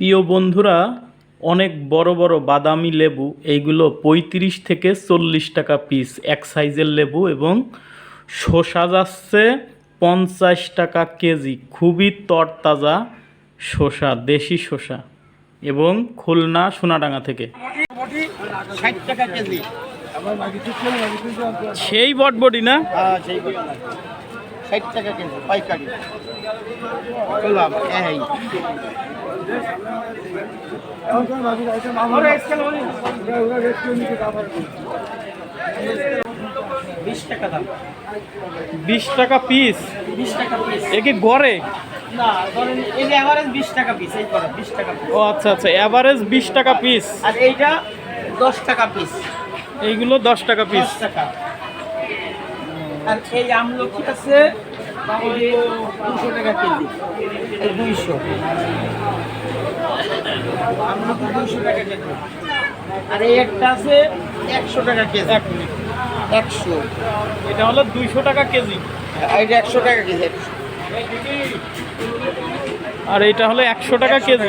প্রিয় বন্ধুরা, অনেক বড় বড় বাদামি লেবু, এইগুলো পঁয়ত্রিশ থেকে চল্লিশ টাকা পিস এক সাইজের লেবু এবং শসা যাচ্ছে পঞ্চাশ টাকা কেজি, খুবই তরতাজা শসা, দেশি শসা এবং খুলনা সোনাডাঙ্গা থেকে। সেই বটবডি না? হ্যাঁ ষাট টাকা কেজি পাইকারি। করলাম এই। বিশ টাকা দাম। বিশ টাকা পিস বিশ টাকা পিস এ কি গড়ে? ও আচ্ছা আচ্ছা অ্যাভারেজ বিশ টাকা পিস আর এইটা দশ টাকা পিস এইগুলো দশ টাকা পিস টাকা। আর এই আমলকি আছে দুশো টাকা কেজি। এই দুইশো। আমলকি দুইশো টাকা কেজি। আর এই একটা আছে একশো টাকা কেজি। এক মিনিট। একশো। এটা হলো দুইশো টাকা কেজি। এটা একশো টাকা কেজি আর এটা হলো একশো টাকা কেজি।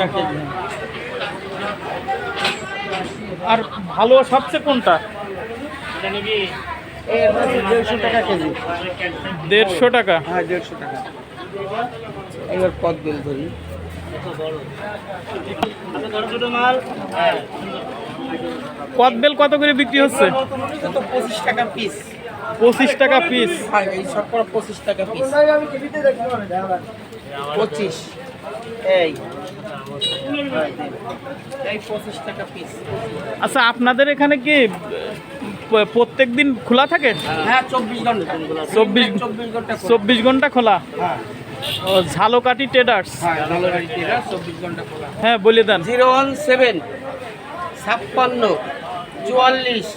আর ভালো সবচেয়ে কোনটা? দেড়শো টাকা কেজি। দেড়শো টাকা? হ্যাঁ দেড়শো টাকা। এবার পদ বিল ধরি কদবেল কত করে বিক্রি হচ্ছে? পঁচিশ টাকা পিস পঁচিশ টাকা পিস হ্যাঁ পঁচিশ টাকা পিস পঁচিশ। এই। এই পঁচিশ টাকা পিস আচ্ছা আপনাদের এখানে কি প্রত্যেক দিন খোলা থাকে? হ্যাঁ চব্বিশ ঘণ্টা খোলা। হ্যাঁ। ঝালকাটি ট্রেডার্স হ্যাঁ নলবাড়ি টেরা চব্বিশ ঘণ্টা খোলা। হ্যাঁ বলে দেন। জিরো ওয়ান সেভেন ছাপ্পান্ন চুয়াল্লিশ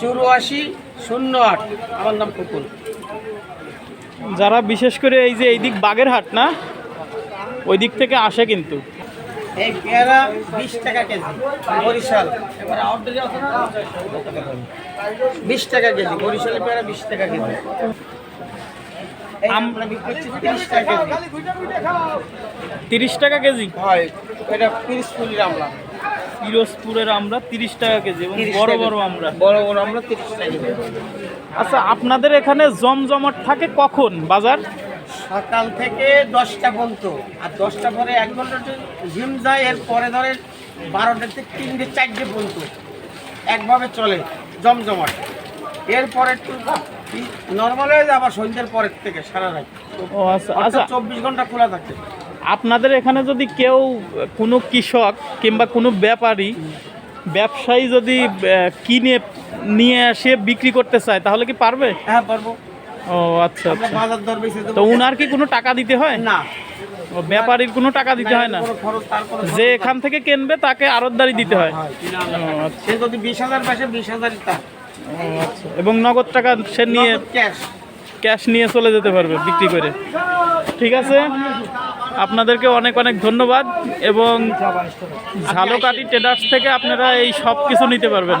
চুরাশি শূন্য আট। আমার নাম ফুকুল যারা বিশেষ করে এই যে এই দিক বাগেরহাট না ওই দিক থেকে আসে কিন্তু। এই পেয়ারা বিশ টাকা কেজি বরিশাল। এবার আউটডোরে আছে না? বিশ টাকা কেজি বরিশালের পেয়ারা বিশ টাকা কেজি। আমরা বিক্রি করছি তিরিশ টাকা কেজি। তিরিশ টাকা কেজি? হয় এটা পিরোজপুরের আমরা তিরিশ টাকা কেজি এবং বড় বড় আমরা। বড় বড় আমরা তিরিশ টাকা কেজি। আচ্ছা আপনাদের এখানে জমজমাট থাকে কখন বাজার? সকাল থেকে দশটা পর্যন্ত। আর দশটা পরে এক ঘণ্টা জিম যায় এর পরে ধরে বারোটা থেকে তিনটে চারটে পর্যন্ত একভাবে চলে জমজমাট। এরপরে নর্মাল হয়ে যায় আবার সন্ধ্যের পরের থেকে সারা রাত। ও আচ্ছা আচ্ছা। চব্বিশ ঘণ্টা খোলা থাকে। আপনাদের এখানে যদি কেউ কোনো কৃষক কিংবা কোনো ব্যাপারী ব্যবসায়ী যদি কিনে নিয়ে এসে বিক্রি করতে চায় তাহলে কি পারবে? হ্যাঁ পারব। ও আচ্ছা আচ্ছা। বাজার দর বেশি তো উনার কি কোনো টাকা দিতে হয়? না। ও ব্যাপারীর কোনো টাকা দিতে হয় না? যে এখান থেকে কিনবে তাকে আড়তদারি দিতে হয়। আচ্ছা। সে যদি বিশ হাজার পাশে বিশ হাজারই আচ্ছা। এবং নগদ টাকা সে নিয়ে ক্যাশ ক্যাশ নিয়ে চলে যেতে পারবে বিক্রি করে। ঠিক আছে? আপনাদেরকে অনেক অনেক ধন্যবাদ এবং ঝালকাটি ট্রেডার্স থেকে আপনারা এই সব কিছু নিতে পারবেন।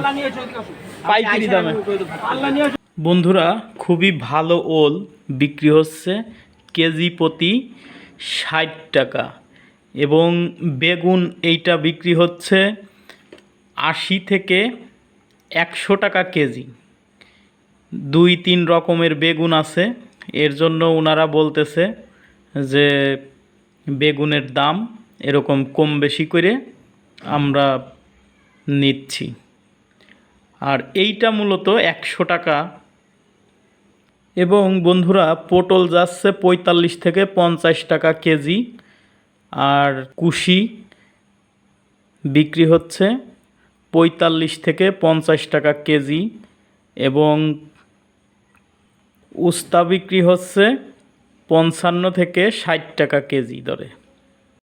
পাইকারি দামে। বন্ধুরা, খুবই ভালো ওল বিক্রি হচ্ছে কেজি প্রতি ষাট টাকা এবং বেগুন এইটা বিক্রি হচ্ছে আশি থেকে একশো টাকা কেজি। দুই তিন রকমের বেগুন আছে। এর জন্য ওনারা বলতেছে যে বেগুনের দাম এরকম কম বেশি করে আমরা নিচ্ছি। আর এইটা মূলত একশো টাকা এবং বন্ধুরা, পটল যাচ্ছে পঁয়তাল্লিশ থেকে পঞ্চাশ টাকা কেজি। আর কুশি বিক্রি হচ্ছে পঁয়তাল্লিশ থেকে পঞ্চাশ টাকা কেজি এবং উস্তা বিক্রি হচ্ছে পঞ্চান্ন থেকে ষাট টাকা কেজি দরে।